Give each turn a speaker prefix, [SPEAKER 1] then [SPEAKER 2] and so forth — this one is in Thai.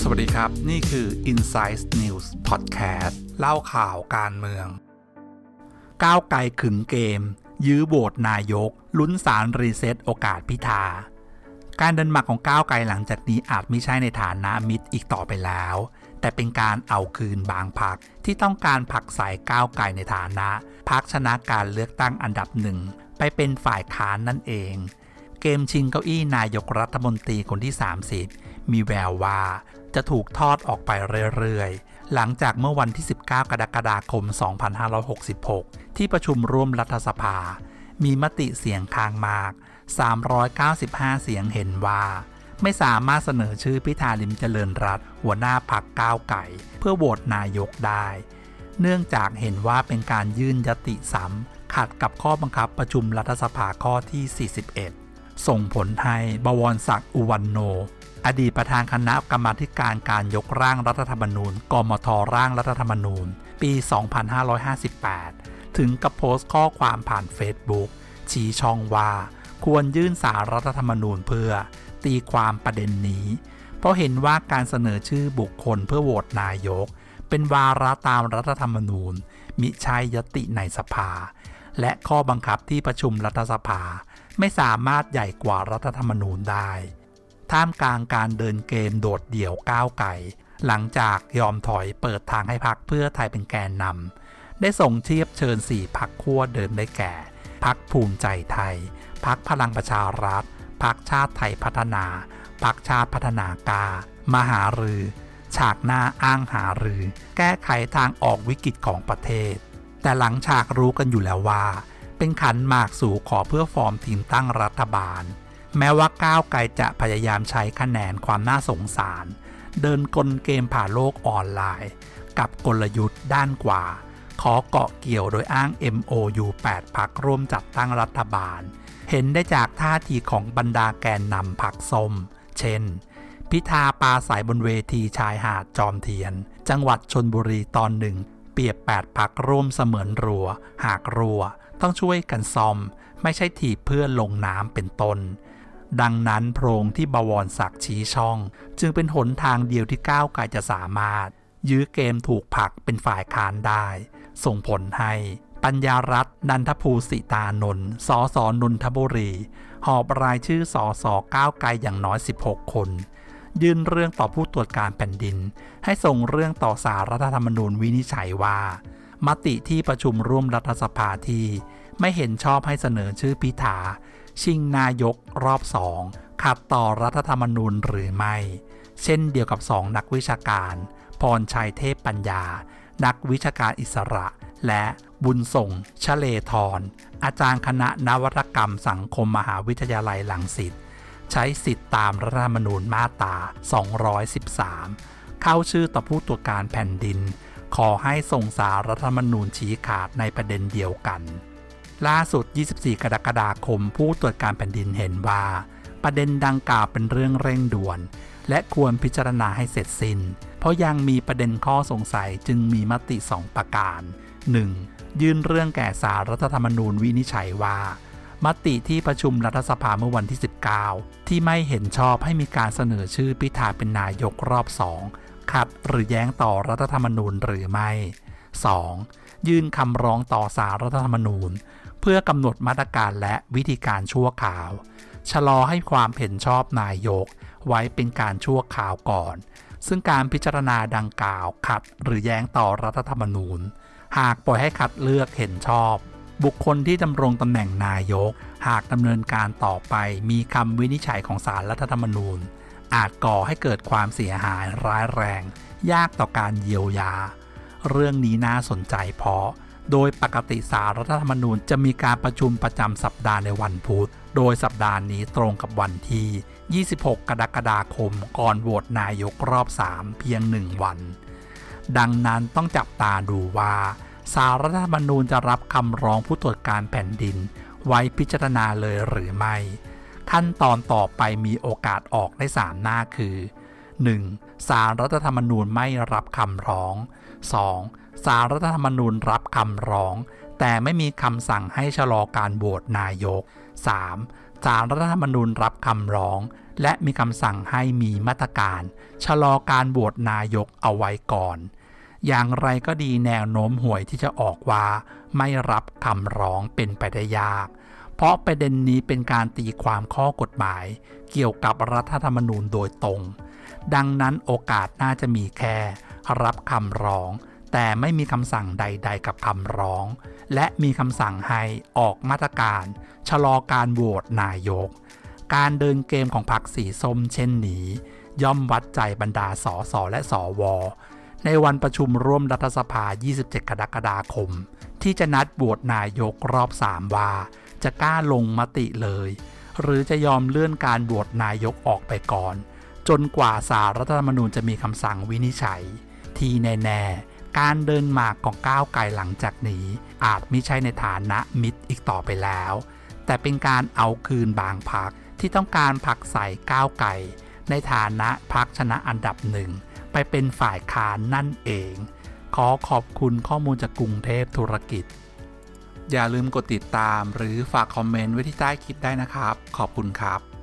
[SPEAKER 1] สวัสดีครับ นี่คือ Insight News Podcast เล่าข่าวการเมือง ก้าวไกลขึงเกม ยื้อโหวตนายก ลุ้นสารรีเซ็ตโอกาสพิธา การเดินหมากของก้าวไกลหลังจากนี้อาจไม่ใช่ในฐานะมิตรอีกต่อไปแล้ว แต่เป็นการเอาคืนบางพักที่ต้องการผลักใส่ก้าวไกลในฐานะพักชนะการเลือกตั้งอันดับหนึ่งไปเป็นฝ่ายค้านนั่นเอง เกมชิงเก้าอี้นายกรัฐมนตรีคนที่ 30 มีแววว่าจะถูกทอดออกไปเรื่อยๆ หลังจากเมื่อวันที่ 19 กรกฎาคม 2566 ที่ประชุมร่วมรัฐสภา มีมติเสียงข้างมาก 395 เสียงเห็นว่า ไม่สามารถเสนอชื่อพิธาลิมเจริญรัตหัวหน้าพักก้าวไก่ เพื่อโหวตนายกได้ เนื่องจากเห็นว่าเป็นการยื่นยติซ้ำขัดกับข้อบังคับประชุมรัฐสภาข้อที่ 41 ส่งผลให้บวรศักดิ์อุวันโน อดีตประธานคณะกรรมาธิการการยกร่างรัฐธรรมนูญ กมทร่างรัฐธรรมนูญ ปี 2558 ถึงกับโพสต์ข้อความผ่านเฟซบุ๊กชี้ช่องว่า ควรยื่นสารรัฐธรรมนูญเพื่อตีความประเด็นนี้ เพราะเห็นว่าการเสนอชื่อบุคคลเพื่อโหวตนายก เป็นวาระตามรัฐธรรมนูญ มิใช่ยติในสภา และข้อบังคับที่ประชุมรัฐสภา ไม่สามารถใหญ่กว่ารัฐธรรมนูญได้ ท่ามกลางการเดินเกมโดดเดี่ยวก้าวไก่หลังจากยอมถอยเปิดทางให้พักเพื่อไทยเป็นแกนนำได้ส่งเทียบเชิญสี่พักขั้วเดิมได้แก่ พักภูมิใจไทย พักพลังประชารัฐ พักชาติไทยพัฒนา พักชาติพัฒนากา มหารือ ฉากหน้าอ้างหารือ แก้ไขทางออกวิกฤตของประเทศ แต่หลังฉากรู้กันอยู่แล้วว่า เป็นขันหมากสู่ขอเพื่อฟอร์มทีมตั้งรัฐบาล แม้ว่าก้าวไกลจะพยายามใช้คะแนนความน่าสงสาร เดินกลเกมผ่านโลกออนไลน์ กับกลยุทธ์ด้านกว่า ขอเกาะเกี่ยวโดยอ้าง MOU 8พักร่วมจัดตั้งรัฐบาล เห็นได้จากท่าทีของบรรดาแกนนำพักส้ม เช่นพิธาปาสายบนเวทีชายหาดจอมเทียน จังหวัดชนบุรีตอนหนึ่ง เปรียบแปดพักร่วมเสมือนรัว หากรัว ต้องช่วยกันซ่อม ไม่ใช่ถีบเพื่อลงน้ำเป็นต้น ดังนั้นโพรงที่บวรศักดิ์ชี้ช่อง จึงเป็นหนทางเดียวที่ก้าวไกลจะสามารถ ยื้อเกมถูกผักเป็นฝ่ายค้านได้ ส่งผลให้ปัญญารัตน์นันทภูสิตานนท์สสนนทบุรี หอบรายชื่อสสก้าวไกลอย่างน้อย 16 คน ยื่นเรื่องต่อผู้ตรวจการแผ่นดิน ให้ส่งเรื่องต่อสารรัฐธรรมนูญวินิจฉัยว่า มติที่ประชุมร่วมรัฐสภาที่ไม่เห็นชอบให้เสนอชื่อพิธา ชิงนายกรอบสองขัดต่อรัฐธรรมนูญหรือไม่ เช่นเดียวกับสองนักวิชาการ พรชัยเทพปัญญา นักวิชาการอิสระ และบุญส่งชะเลทรอาจารย์คณะนวัตกรรมสังคมมหาวิทยาลัยหลังสิต ใช้สิทธิตามรัฐธรรมนูญมาตรา 213 เข้าชื่อต่อผู้ตรวจการแผ่นดิน ขอให้ส่งสารรัฐธรรมนูญชี้ขาดในประเด็นเดียวกัน ล่าสุด 24 กรกฎาคม ผู้ตรวจการแผ่นดินเห็นว่า ประเด็นดังกล่าวเป็นเรื่องเร่งด่วน และควรพิจารณาให้เสร็จสิ้น เพราะยังมีประเด็นข้อสงสัยจึงมีมติ 2 ประการ 1. ยื่นเรื่องแก่สารรัฐธรรมนูญวินิจฉัยว่า มติที่ประชุมรัฐสภาเมื่อวันที่ 19 ที่ไม่เห็นชอบให้มีการเสนอชื่อพิธาเป็นนายกรอบสองขัดหรือแย้งต่อรัฐธรรมนูญหรือไม่ 2. ยื่นคำร้องต่อสารรัฐธรรมนูญ เพื่อกำหนดมาตรการและวิธีการชั่วคราว ชะลอให้ความเห็นชอบนายก ไว้เป็นการชั่วคราวก่อน ซึ่งการพิจารณาดังกล่าวขัดหรือแย้งต่อรัฐธรรมนูญ หากปล่อยให้คัดเลือกเห็นชอบ บุคคลที่ดำรงตำแหน่งนายก หากดำเนินการต่อไปมีคำวินิจฉัยของศาลรัฐธรรมนูญ อาจก่อให้เกิดความเสียหายร้ายแรง ยากต่อการเยียวยา เรื่องนี้น่าสนใจเพราะ โดยปกติสารรัฐธรรมนูญจะมีการประชุมประจำสัปดาห์ในวันพุธ โดยสัปดาห์นี้ตรงกับวันที่ 26 กรกฎาคม ก่อนโหวตนายกรอบ 3 เพียงหนึ่งวัน ดังนั้นต้องจับตาดูว่า สารรัฐธรรมนูญจะรับคำร้องผู้ตรวจการแผ่นดิน ไว้พิจารณาเลยหรือไม่ ขั้นตอนต่อไปมีโอกาสออกได้ 3 หน้าคือ 1. สารรัฐธรรมนูญไม่รับคำร้อง 2. สารรัฐธรรมนูญรับคำร้อง แต่ไม่มีคำสั่งให้ชะลอการโหวตนายก 3. ศาลรัฐธรรมนูญรับคำร้อง และมีคำสั่งให้มีมาตรการ ชะลอการโหวตนายกเอาไว้ก่อน อย่างไรก็ดีแนวโน้มหวยที่จะออกว่า ไม่รับคำร้องเป็นไปได้ยาก เพราะประเด็นนี้เป็นการตีความข้อกฎหมาย เกี่ยวกับรัฐธรรมนูญโดยตรง ดังนั้นโอกาสน่าจะมีแค่รับคำร้อง แต่ไม่มีคำสั่งใด ๆ กับคำร้อง และมีคำสั่งให้ออกมาตรการ ชะลอการโหวตนายก การเดินเกมของพรรคสีส้มเช่นนี้ย่อมวัดใจบรรดาสสและสว ในวันประชุมร่วมรัฐสภา 27 กรกฎาคม ที่จะนัดโหวตนายกรอบ 3ว่าจะกล้าลงมติเลย หรือจะยอมเลื่อนการโหวตนายกออกไปก่อน จนกว่าสารรัฐธรรมนูญจะมีคำสั่งวินิจฉัย ที่แน่ๆ การเดินหมากของก้าวไกลหลังจากนี้ อาจไม่ใช่ในฐานะมิตรอีกต่อไปแล้ว แต่เป็นการเอาคืนบางพักที่ต้องการผักใส่ก้าวไกลในฐานะพักชนะอันดับหนึ่ง ไปเป็นฝ่ายค้านนั่นเอง ขอขอบคุณข้อมูลจากกรุงเทพธุรกิจ อย่าลืมกดติดตามหรือฝากคอมเมนต์ไว้ที่ใต้คลิปได้นะครับ ขอบคุณครับ